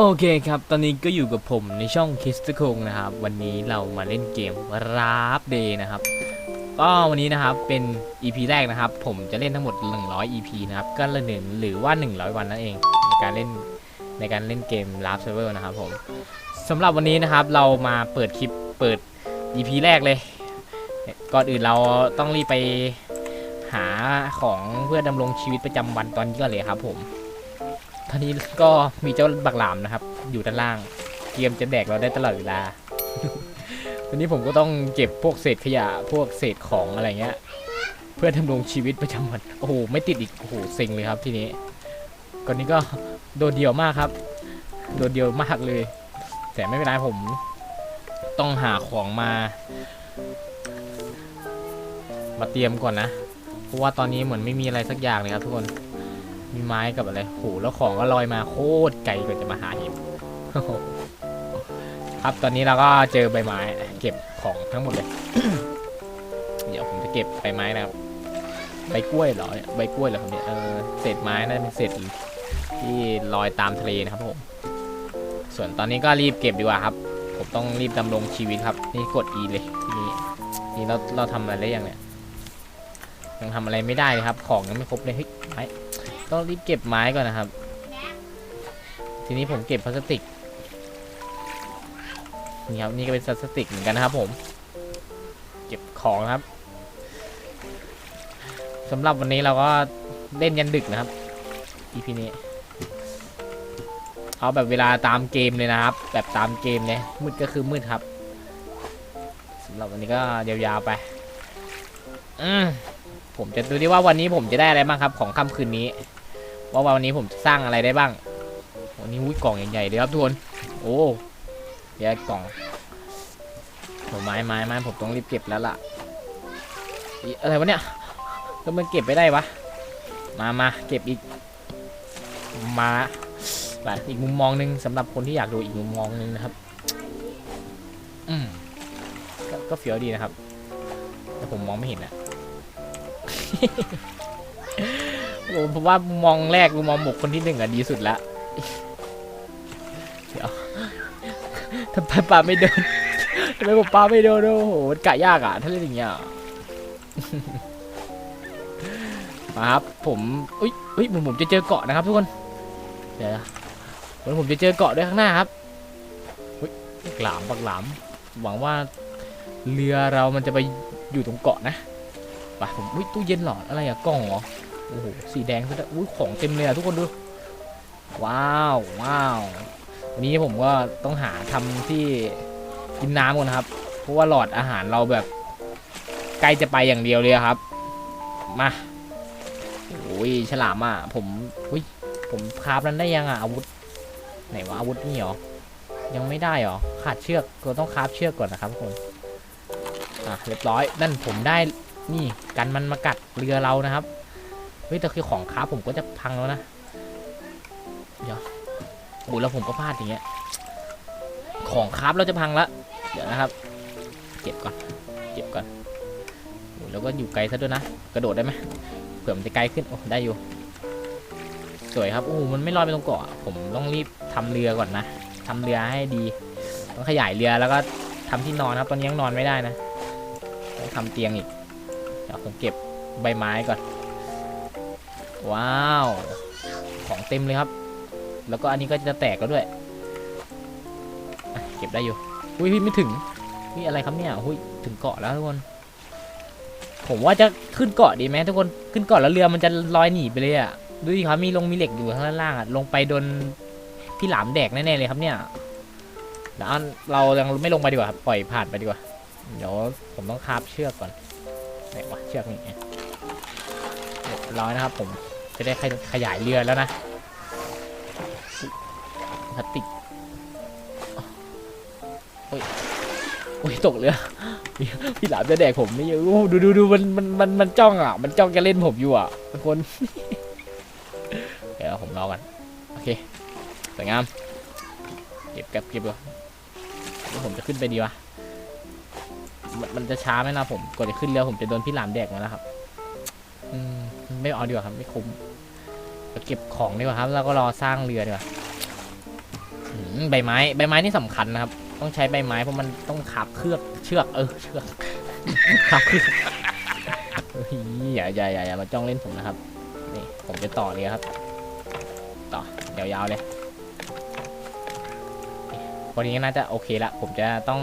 โอเคครับ ตอนนี้ก็อยู่กับผมในช่องคิสตคงนะครับ วันนี้เรามาเล่นเกมราฟเดย์นะครับ ก็วันนี้นะครับเป็น EP แรกนะครับ ผมจะเล่นทั้งหมด 100 EP นะครับ ก็ละหนึ่งหรือว่า 100 วันนั่นเอง ในการเล่นในการเล่นเกม r a f Server นะครับผมสำหรับวันนี้นะครับเรามาเปิดคลิปเปิด EP แรกเลย ก่อนอื่นเราต้องรีบไปหาของเพื่อดำรงชีวิตประจำวันตอนนี้ก่อนเลยครับผม ตอนนี้ก็มีเจ้าบักหลามนะครับ อยู่ด้านล่างเตรียมจะแดกเราได้ตลอดเวลา ตอนนี้ผมก็ต้องเก็บพวกเศษขยะ พวกเศษของอะไรเงี้ย เพื่อดำรงชีวิตประจำวัน โอ้โห ไม่ติดอีก โอ้โหเซ็งเลยครับทีนี้ ก่อนนี้ก็โดดเดี่ยวมากครับ โดดเดี่ยวมากเลย แต่ไม่เป็นไรผม ต้องหาของมา มาเตรียมก่อนนะ เพราะว่าตอนนี้เหมือนไม่มีอะไรสักอย่างเลยครับทุกคน มีไม้กับอะไรโหแล้วของก็ลอยมาโคตรไกลกว่าจะมาหาเห็ดครับตอนนี้เราก็เจอใบไม้ เก็บของทั้งหมดเลย เดี๋ยวผมจะเก็บใบไม้นะครับ ใบกล้วยเหรอใบกล้วยเหรอครับเนี่ยเออเศษไม้น่าจะเป็นเศษที่ลอยตามทะเลนะครับผมส่วนตอนนี้ก็รีบเก็บดีกว่าครับ ผมต้องรีบดำรงชีวิตครับ นี่กด E เลยทีนี้นี่เราเราทำอะไรได้ยังเนี่ยยังทำอะไรไม่ได้เลยครับ ของยังไม่ครบเลยเฮ้ยไม้ ต้องรีบเก็บไม้ก่อนนะครับ ทีนี้ผมเก็บพลาสติก นี่ครับ นี่ก็เป็นพลาสติกเหมือนกันนะครับผม เก็บของครับสำหรับวันนี้เราก็เล่นยันดึกนะครับ EP นี้ เอาแบบเวลาตามเกมเลยนะครับ แบบตามเกมเลยมืดก็คือมืดครับสำหรับวันนี้ก็ยาวๆไป อืมผมจะดูดิว่าวันนี้ผมจะได้อะไรบ้างครับ ของค่ำคืนนี้ ว่าวันนี้ผมจะสร้างอะไรได้บ้างวันนี้อุ้ยกล่องใหญ่ๆเลยครับทุกคนโอ้เดี๋ยวกล่องโหไม้ไม้ไม้ผมต้องรีบเก็บแล้วล่ะอะไรวะเนี่ยก็มันเก็บไปได้วะมามาเก็บอีกมาแบบอีกมุมมองหนึงสำหรับคนที่อยากดูอีกมุมมองหนึงนะครับอืมกก็เฟี้ยวดีนะครับ แต่ผมมองไม่เห็นอะ ผมผมว่ามองแรกมองบุคคลที่หนึ่งอะดีสุดละเดี๋ยวทำไมปลาไม่โดนทำไมผมปลาไม่โดนโอ้โหกะยากอะถ้าเล่นอย่างเงี้ยมาครับผมอุ้ยอุ้ยผมผมจะเจอเกาะนะครับทุกคนเดี๋ยวเหมือนผมจะเจอเกาะด้วยข้างหน้าครับอุ้ยปักหลามปักหลาม หวังว่าเรือเรามันจะไปอยู่ตรงเกาะนะไปผมอุ้ยตู้เย็นหรอดอะไรอะกล่องเหรอ โอ้โห สีแดงซะด้วยอุ้ยของเต็มเลยอะทุกคนดู ว้าว ว้าววันนี้ผมก็ต้องหาทำที่กินน้ำก่อนนะครับ เพราะว่าหลอดอาหารเราแบบใกล้จะไปอย่างเดียวเลยครับ มาโอ้ยฉลามอะ ผมอุ้ยผมคราฟนั้นได้ยังอะอาวุธ ไหนวะอาวุธนี่หรอ ยังไม่ได้หรอ ขาดเชือกก็ต้องคราฟเชือกก่อนนะครับทุกคนอะเรียบร้อย นั่นผมได้นี่กันมันมากัดเรือเรานะครับ เฮ้ยแต่คือของค้าผมก็จะพังแล้วนะเดี๋ยวโอ้แล้วผมก็พลาดอย่างเงี้ยของคราฟเราจะพังละเดี๋ยวนะครับ เก็บก่อนเก็บก่อนโอ้แล้วก็อยู่ไกลซะด้วยนะกระโดดได้ไหมเผื่อมันจะไกลขึ้นโอ้ได้อยู่สวยครับโอ้มันไม่ลอยไปตรงเกาะผมต้องรีบทำเรือก่อนนะทำเรือให้ดีต้องขยายเรือแล้วก็ทำที่นอนครับตอนนี้ยังนอนไม่ได้นะต้องทำเตียงอีกเดี๋ยวผมเก็บใบไม้ก่อน ว้าว ของเต็มเลยครับ แล้วก็อันนี้ก็จะแตกแล้วด้วย เก็บได้อยู่ อุ้ยไม่ถึงนี่อะไรครับเนี่ยอุ้ยถึงเกาะแล้วทุกคน ผมว่าจะขึ้นเกาะดีไหมทุกคน ขึ้นเกาะแล้วเรือมันจะลอยหนีไปเลยอะ ดูดิครับมีลงมีเหล็กอยู่ข้างล่างอะ ลงไปโดนพี่หลามแดกแน่ๆเลยครับเนี่ยเดี๋ยวเรายังไม่ลงไปดีกว่าครับปล่อยผ่านไปดีกว่า เดี๋ยวผมต้องคาบเชือกก่อนไหนวะเชือกนี่ ร้อยนะครับ ผมจะได้ขยายเรือแล้วนะพลาสติกโอ้ยโอ้ยตกเรือพี่หลามจะแดกผมนี่โอ้ดูดูดูมันมันมันมันจ้องอะ มันจ้องจะเล่นผมอยู่อะทุกคนเดี๋ยวผมรอกันโอเคสวยงาม เก็บเก็บเก็บดูแล้วผมจะขึ้นไปดีวะมันมันจะช้าไหมนะผมกว่าจะขึ้นเรือผมจะโดนพี่หลามแดกมาแล้วครับ อืม ไม่เอาดีกว่าครับไม่คุ้มเดี๋ยวเก็บของดีกว่าครับ แล้วก็รอสร้างเรือดีกว่าใบไม้ ใบไม้นี่สำคัญนะครับ ต้องใช้ใบไม้เพราะมันต้องขับเครือกเชือก เออเชือกขับเครือกเฮ้ยอย่าอย่าอย่าอย่ามาจ้องเล่นผมนะครับนี่ผมจะต่อเลยครับ ต่อยาวๆเลยวันนี้ก็น่าจะโอเคละผมจะต้อง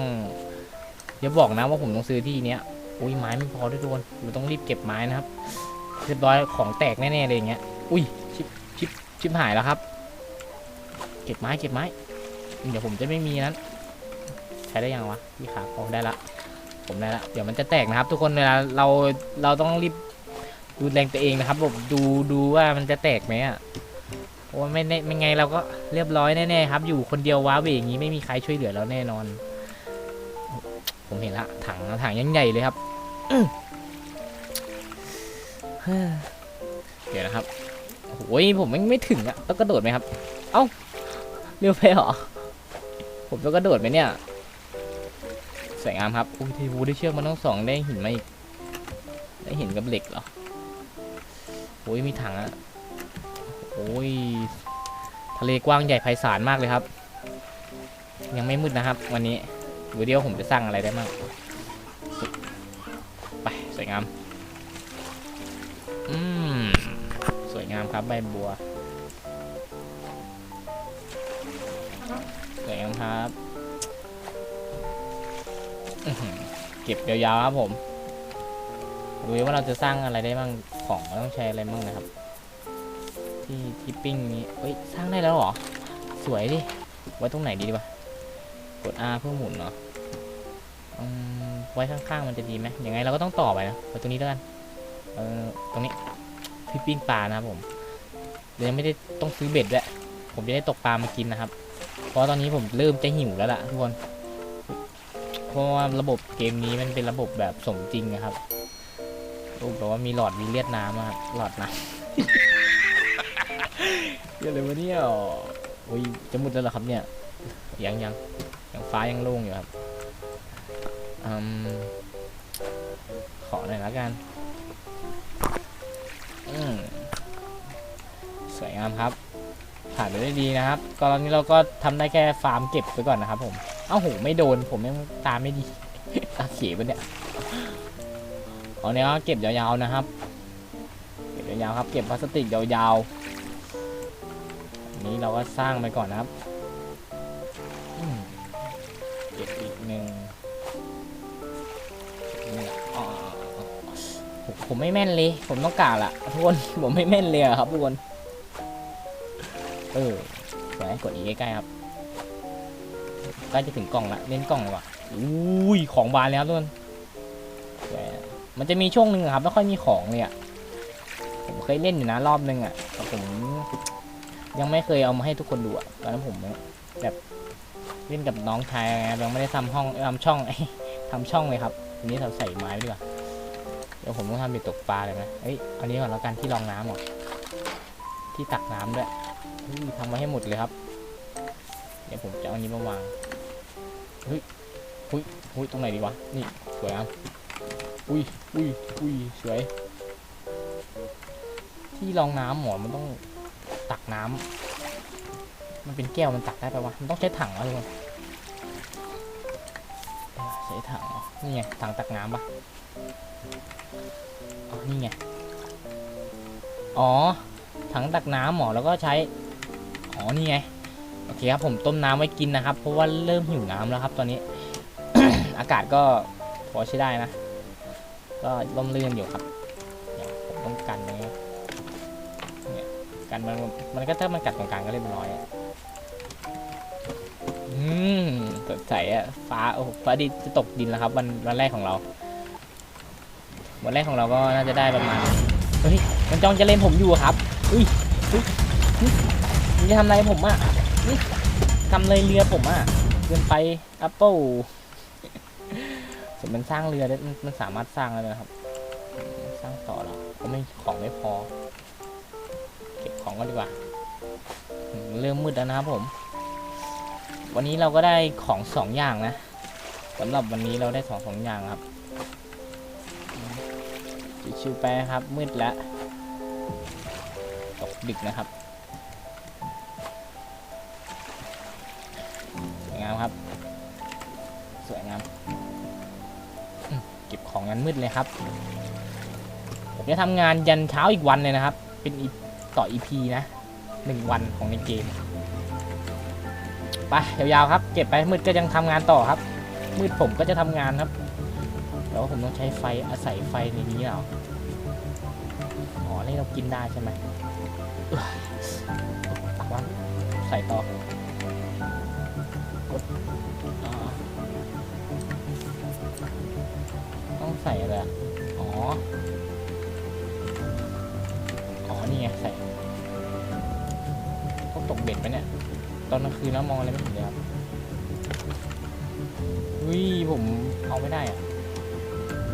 อย่าบอกนะว่าผมต้องซื้อที่เนี้ยอุ้ยไม้ไม่พอด้วยทุกคนเราต้องรีบเก็บไม้นะครับ เรียบร้อยของแตกแน่ๆเลยอย่างเงี้ย อุ้ยชิบชิบชิบหายแล้วครับ เก็บไม้เก็บไม้ เดี๋ยวผมจะไม่มีนั้น ใช้ได้ยังวะพี่ขาโอ้ได้ละ ผมได้ละ เดี๋ยวมันจะแตกนะครับ ทุกคนเวลาเราเราต้องรีบดูแรงตัวเองนะครับผมดูดูว่ามันจะแตกไหมอะเพราะว่าไม่ไม่ไงเราก็เรียบร้อยแน่ๆครับ อยู่คนเดียวว้าเวอย่างนี้ไม่มีใครช่วยเหลือเราแน่นอน ผมเห็นละถังถังยังใหญ่เลยครับ เดี๋ยวนะครับโอ้ยผมไม่ไม่ถึงอะต้องกระโดดไหมครับ เอ้าเร็วไปเหรอ ผมต้องกระโดดไหมเนี่ย สวยงามครับอุ้ยทีวูได้เชือกมันต้องสองได้หินมาอีก ได้หินกับเหล็กเหรอโอ้ยมีถังอะโอ้ยทะเลกว้างใหญ่ไพศาลมากเลยครับ ยังไม่มืดนะครับ วันนี้ดูเดียวผมจะสร้างอะไรได้บ้างไปสวยงาม ครับใบบัวสวยงามครับเก็บยาวๆครับผมดูว่าเราจะสร้างอะไรได้บ้างของเราต้องใช้อะไรบ้างนะครับ ที่ที่ปิ้งนี้เฮ้ยสร้างได้แล้วเหรอ สวยดิไว้ตรงไหนดีดีวะกด R เพื่อหมุนเนาะไว้ข้างๆมันจะดีไหมยังไงเราก็ต้องต่อไปนะไว้ตรงนี้แล้วกันเออตรงนี้ที่ปิ้งปลานะครับผม เดี๋ยวไม่ได้ต้องซื้อเบ็ดด้วยผมจะได้ตกปลามากินนะครับ เพราะตอนนี้ผมเริ่มจะหิวแล้วล่ะทุกคน เพราะว่าระบบเกมนี้มันเป็นระบบแบบสมจริงนะครับรูปแบบว่ามีหลอดวีเลียดน้ำอะหลอดน้ำเยอะเลยวะเนี่ยโอ้ยจะมุดแล้วเหรอครับเนี่ย ยังยังยังฟ้ายังโล่งอยู่ครับอืมขอหน่อยละกัน สวยงามครับ ผ่านไปได้ดีนะครับก็ตอนนี้เราก็ทำได้แค่ฟาร์มเก็บไปก่อนนะครับ ผมเอ้าโหไม่โดนผมยังตามไม่ดีตาเขียปเนี่ยเอาเนี้เก็บยาวๆนะครับ เก็บยาวๆครับ เก็บพลาสติกยาวๆนี้เราก็สร้างไปก่อนนะครับเก็บอีกหนึ่งนี่อ๋อผมไม่แม่นเลย ผมต้องกาละทุกคน ผมไม่แม่นเลยครับทุกคน เออสวยกดอีกใกล้ๆครับใกล้จะถึงกล่องละเล่นกล่องเลยว่ะอุ้ยของบานเลยครับทุกคนมันจะมีช่วงหนึ่งครับไม่ค่อยมีของเลยอะผมเคยเล่นอยู่นะรอบนึงอะแต่ผมยังไม่เคยเอามาให้ทุกคนดูอะตอนนั้นผมแบบเล่นกับน้องชายไงยังไม่ได้ทำห้องทำช่องทำช่องเลยครับทีนี้เราใส่ไม้ไว้ดีกว่าเดี๋ยวผมต้องทำเป็นตกปลาเลยนะเอ้ยอันนี้ก่อนแล้วกันที่รองน้ำก่อนที่ตักน้ำด้วย ทำมาให้หมดเลยครับ เดี๋ยวผมจะเอาอันนี้มาวางเฮ้ยอุ้ยอุ้ยตรงไหนดีวะ นี่สวยอะอุ้ยอุ้ยอุ้ยสวย ที่รองน้ำหมอมันต้องตักน้ำ มันเป็นแก้วมันตักได้ปะวะ มันต้องใช้ถังแล้วทุกคนใช้ถังเหรอนี่ไงถังตักน้ำปะอ๋อนี่ไง อ๋อ ถังตักน้ำหมอแล้วก็ใช้ อ๋อนี่ไงโอเคครับผมต้มน้ำไว้กินนะครับ เพราะว่าเริ่มหิวน้ำแล้วครับ ตอนนี้ อากาศก็พอใช้ได้นะ ก็ร่มรื่นอยู่ครับเดี๋ยผมต้องกันตรงนี้เนี่ยกันมันมันก็ถ้ามันกัดตรงกลางก็เรียบร้อยอะอืมสดใสอะฟ้าโอ้ฟ้าดินจะตกดินแล้วครับ วันวันแรกของเรา วันแรกของเราก็น่าจะได้ประมาณเฮ้ยมันจ้องจะเล่นผมอยู่ครับอุ้ยอุ้ย จะทำอะไรผมอะนี่ทำเลยเรือผมอะเกินไปแอปเปิลส่วนมันสร้างเรือได้มันสามารถสร้างได้ไหมครับ สร้างต่อเหรอก็ไม่ของไม่พอ เก็บของก็ดีกว่า เริ่มมืดแล้วนะครับผม วันนี้เราก็ได้ของสองอย่างนะสำหรับวันนี้เราได้สองสองอย่างครับชิวๆไปครับมืดแล้วตกดึกนะครับ งามครับ สวยงาม เก็บของยันมืดเลยครับ ผมจะทำงานยันเช้าอีกวันเลยนะครับ เป็นต่ออีพีนะหนึ่งวันของในเกม ไปยาวๆครับ เก็บไปมืดก็ยังทำงานต่อครับ มืดผมก็จะทำงานครับแต่ว่าผมต้องใช้ไฟอาศัยไฟในนี้เหรออ๋อนี่เรากินได้ใช่ไหมตักวันใส่ต่อ ต้องใส่อะไรอ๋อ อ๋อ นี่ไงใส่ต้องตกเบ็ดไปเนี่ย ตอนกลางคืนแล้วมองอะไรไม่เห็นเลยครับวิผมเอาไม่ได้อะ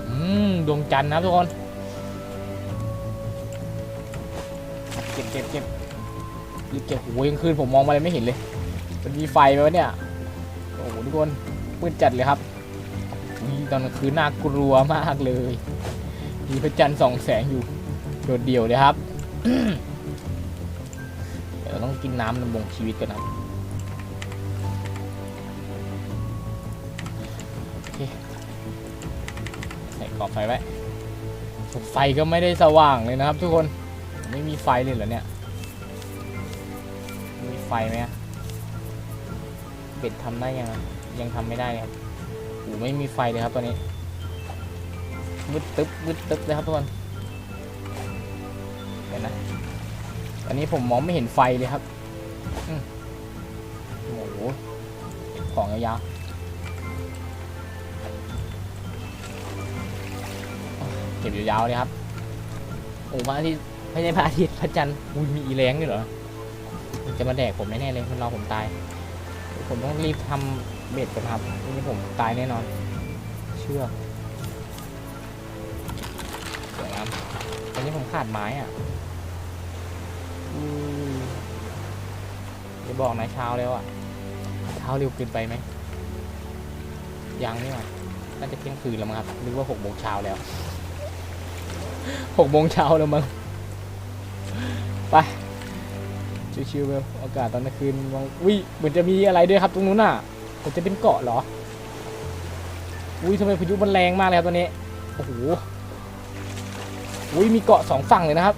อืม ดวงจันทร์นะทุกคน เก็บเก็บเก็บรีบเก็บโอ้ยกลางคืนผมมองอะไรไม่เห็นเลย มันมีไฟไหมวะเนี่ย โอ้โหทุกคนมืดจัดเลยครับ ตอนกลางคืนน่ากลัวมากเลย มีพระจันทร์ส่องแสงอยู่โดดเดี่ยวเลยครับ เดี๋ยวเราต้องกินน้ำดำรงชีวิตกันนะครับโอเคใส่กรอบไฟไว้ ไฟก็ไม่ได้สว่างเลยนะครับทุกคน ไม่มีไฟเลยเหรอเนี่ย มีไฟไหมเป็ดทำได้ยัง ยังทำไม่ได้ครับ ไม่มีไฟเลยครับตอนนี้มืดตึ๊บมืดตึ๊บเลยครับทุกคนเดี๋ยวนะตอนนี้ผมมองไม่เห็นไฟเลยครับอโอ้โหของยาวๆเก็บยาวๆเลยครับโอ้พระอาทิตย์ไม่ใช่พระอาทิตย์พระจันทร์อุ้ยมีอีแรงด้วยเหรอมันจะมาแดกผมแน่ๆเลยมันรอผมตาย ผมต้องรีบทำ เบ็ดก่อนครับไม่งั้ผมตายแน่นอน เชื่อสวยงามตอนนี้ผมขาดไม้อะอืมจะบอกนายเช้าแล้วอะเช้าเร็วเกินไปไหมยังนี่หว่าน่าจะเที่ยงคืนแล้วมั้งครับนึกว่าหกโมงเช้าแล้วหกโมงเช้าแล้วมั้งไปชิวๆไปอากาศตอนกลางคืนมองเหมือนจะมีอะไรด้วยครับตรงนู้นน่ะ มันจะเป็นเกาะเหรอ อุ้ยทำไมพายุมันแรงมากเลยครับตอนนี้ โอ้โห อุ้ยมีเกาะสองฝั่งเลยนะครับ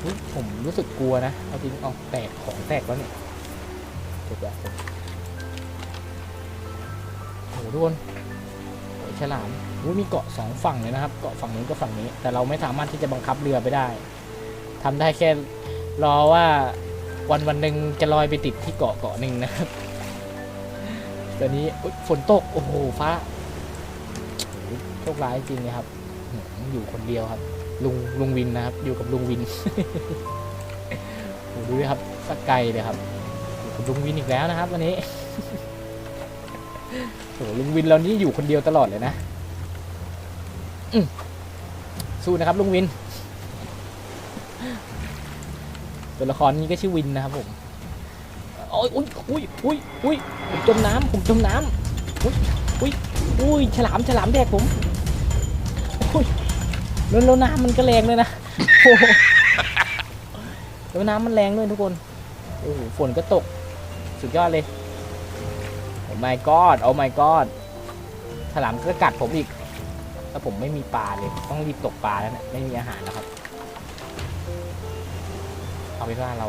เฮ้ยผมรู้สึกกลัวนะ เอาจริงเอาแตกของแตกแล้วเนี่ยเจ็บแบบโอ้โหทุกคนโอ้ยฉลามโอ้ยมีเกาะสองฝั่งเลยนะครับ เกาะฝั่งนู้นกับฝั่งนี้ แต่เราไม่สามารถที่จะบังคับเรือไปได้ทำได้แค่รอว่าวันวันหนึ่งจะลอยไปติดที่เกาะเกาะหนึ่งนะครับ ตอนนี้ฝนตก โอ้โห ฟ้าโชคร้ายจริงเลยครับ อยู่คนเดียวครับ ลุงลุงวินนะครับ อยู่กับลุงวินโอ้ดูดิครับสักไกลเลยครับอยู่กับลุงวินอีกแล้วนะครับ วันนี้โอ้ลุงวินเรานี่อยู่คนเดียวตลอดเลยนะสู้นะครับลุงวิน ตัวละครนี้ก็ชื่อวินนะครับผม โอ้ยอุ้ยอุ้ยอุ้ยอุ้ยผมจมน้ำผมจมน้ำอุ้ยอุ้ยอุ้ยฉลามฉลามแดกผมอุ้ยแล้วแล้วน้ำมันก็แรงด้วยนะโอ้โหแล้วน้ำมันแรงด้วยทุกคนโอ้โหฝนก็ตก สุดยอดเลยโอ้ my god โอ้ my god ฉลามก็กัดผมอีกถ้าผมไม่มีปลาเลย ต้องรีบตกปลาแล้วเนี่ยไม่มีอาหารแล้วครับ เอาเป็นว่าเรา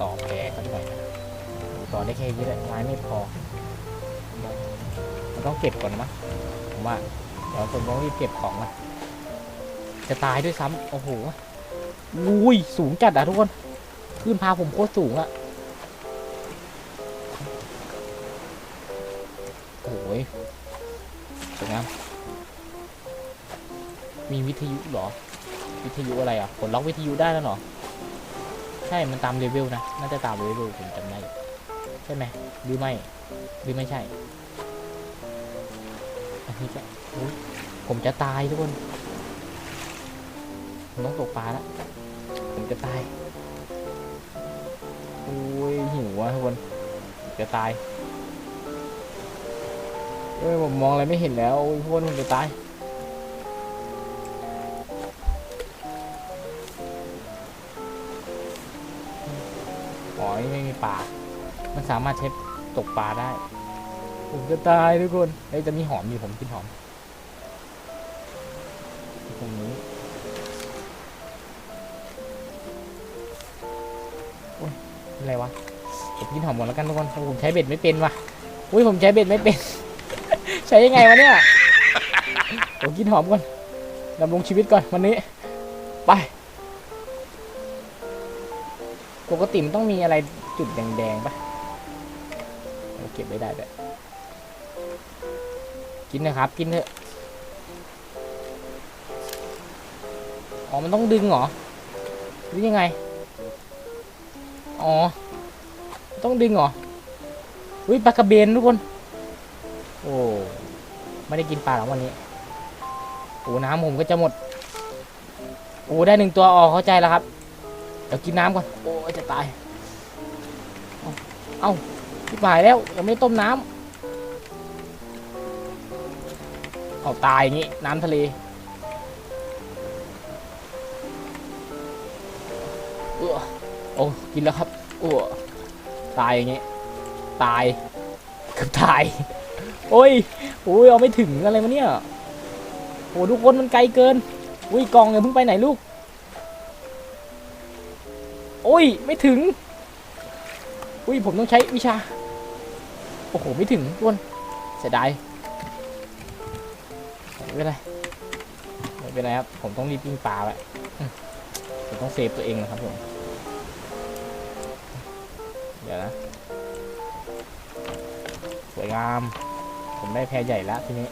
ต่อแพก็ได้ต่อได้แค่นี้แหละไม้ไม่พอ มันต้องเก็บก่อนนะมั้งผมว่าเดี๋ยวผมต้องรีบเก็บของนะจะตายด้วยซ้ำโอ้โหอุ้ยสูงจัดอะทุกคนขึ้นพาผมโคตรสูงอะโอ้ยสวยงามมีวิทยุหรอ วิทยุอะไรอะกดล็อกวิทยุได้แล้วหรอ ใช่ มันตามเลเวลนะ น่าจะตามเลเวลผมจำได้ใช่ไหมหรือไม่หรือไม่ใช่ อันนี้ก็อุ๊ยผมจะตายทุกคน ผมต้องตกปลาแล้วผมจะตาย โอ้ยหิวอะทุกคนจะตายเอ้ยผมมองอะไรไม่เห็นแล้วโอ้ยทุกคนผมจะตาย อ๋อนี่ไม่มีปลามันสามารถใช้ตกปลาได้ ผมจะตายทุกคนเฮ้ยจะมีหอมอยู่ผมกินหอมตรงนี้โอ้ยอะไรวะผมกินหอมหมดแล้วกันทุกคนผมใช้เบ็ดไม่เป็นว่ะอุ้ยผมใช้เบ็ดไม่เป็น ใช้ยังไงวะเนี่ยผมกินหอมก่อนดำรงชีวิตก่อนวันนี้ ไป ปกติมันต้องมีอะไรจุดแดงๆปะเอาเก็บไม่ได้ด้วยกินนะครับ กินเถอะ อ๋อ มันต้องดึงเหรอ หรือยังไง อ๋อ ต้องดึงเหรอ อุ้ยปลากระเบนทุกคน โอ้ ไม่ได้กินปลาหรอวันนี้ โอ้ น้ำผมก็จะหมด โอ้ ได้หนึ่งตัวออกเข้าใจแล้วครับ เดี๋ยวกินน้ำก่อน โอ้ ยจะตาย เอาเอ้าพี่ป่ายแล้วยังไม่ต้มน้ำเอาตายอย่างงี้น้ำทะเลเออโอ้กินแล้วครับโอ้ตายอย่างงี้ ตายเกือบตาย โอ้ยโอ้ยเอาไม่ถึงอะไรมาเนี่ยโอ้ทุกคนมันไกลเกิน อุ้ยกองอย่าเพิ่งไปไหนลูก โอ้ย ไม่ถึง อุ้ย ผมต้องใช้วิชา โอ้โห ไม่ถึงทุกคนเสียดายไม่เป็นไร ไม่เป็นไรครับ ผมต้องรีบวิ่งป่าไว้อืมผมต้องเซฟตัวเองนะครับผม เดี๋ยวนะ สวยงาม ผมได้แพรใหญ่แล้วทีนี้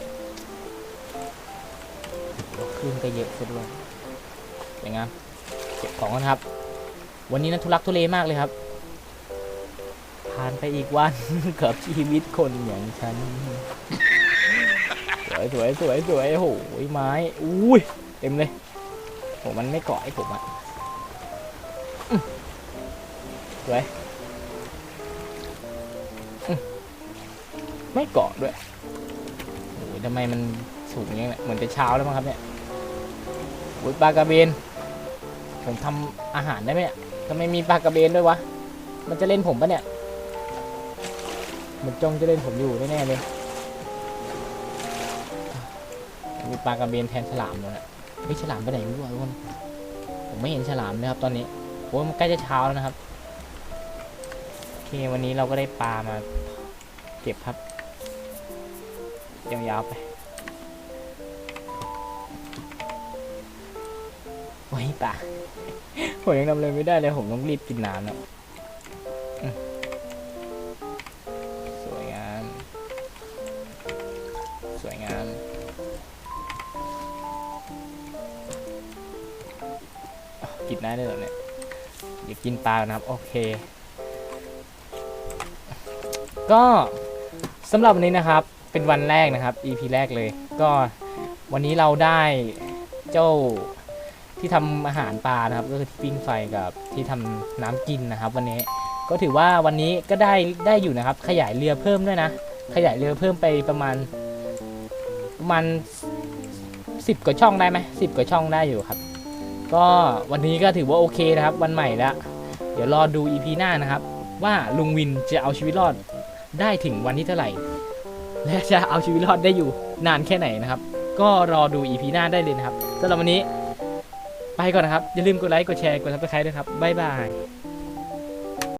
โอ้นก็เยอะซะด้วยสวยงามเก็บของกันครับ วันนี้นั้นทุลักทุเลมากเลยครับ ผ่านไปอีกวัน กับชีวิตคนอย่างฉัน สวยสวยสวยสวยโอ้โหไม้อุ้ยเต็มเลยโหมันไม่เกาะไอ้ผมอะสวยไม่เกาะด้วยโอ้ยทำไมมันสูงอย่างเงี้ยเหมือนจะเช้าแล้วมั้งครับเนี่ยโอ้ยปลากระเบนผมทำอาหารได้ไหมเนี่ย ทำไมมีปลากระเบนด้วยวะ มันจะเล่นผมปะเนี่ย มันจ้องจะเล่นผมอยู่แน่ๆเลย มีปลากระเบนแทนฉลามเลยนะเฮ้ยฉลามไปไหนไม่รู้อะทุกคน ผมไม่เห็นฉลามเลยครับ ตอนนี้โอ้ยมันใกล้จะเช้าแล้วนะครับ โอเควันนี้เราก็ได้ปลามา เก็บครับยาวๆไป อ้ยตาผมยังทำอะไรไม่ได้เลย ผมต้องรีบกินน้ำแล้วสวยงาม สวยงาม กินได้เลยเหรอเนี่ยเดี๋ยวกินปลานะครับ โอเค ก็สำหรับวันนี้นะครับ เป็นวันแรกนะครับ EP แรกเลย ก็วันนี้เราได้เจ้า ที่ทำอาหารปลานะครับ ก็คือที่ปิ้งไฟกับที่ทำน้ำกินนะครับ วันนี้ก็ถือว่าวันนี้ก็ได้ได้อยู่นะครับ ขยายเรือเพิ่มด้วยนะ ขยายเรือเพิ่มไปประมาณประมาณสิบกว่าช่องได้ไหมสิบกว่าช่องได้อยู่ครับ ก็วันนี้ก็ถือว่าโอเคนะครับ วันใหม่ล้วเดี๋ยวรอดู EP หน้านะครับ ว่าลุงวินจะเอาชีวิตรอดได้ถึงวันที่เท่าไหร่ และจะเอาชีวิตรอดได้อยู่นานแค่ไหนนะครับ ก็รอดู EP หน้าได้เลยนะครับสำหรับวันนี้ ไปก่อนนะครับ อย่าลืมกดไลค์ กดแชร์ กดซับสไครต์ด้วยครับ บ๊ายบาย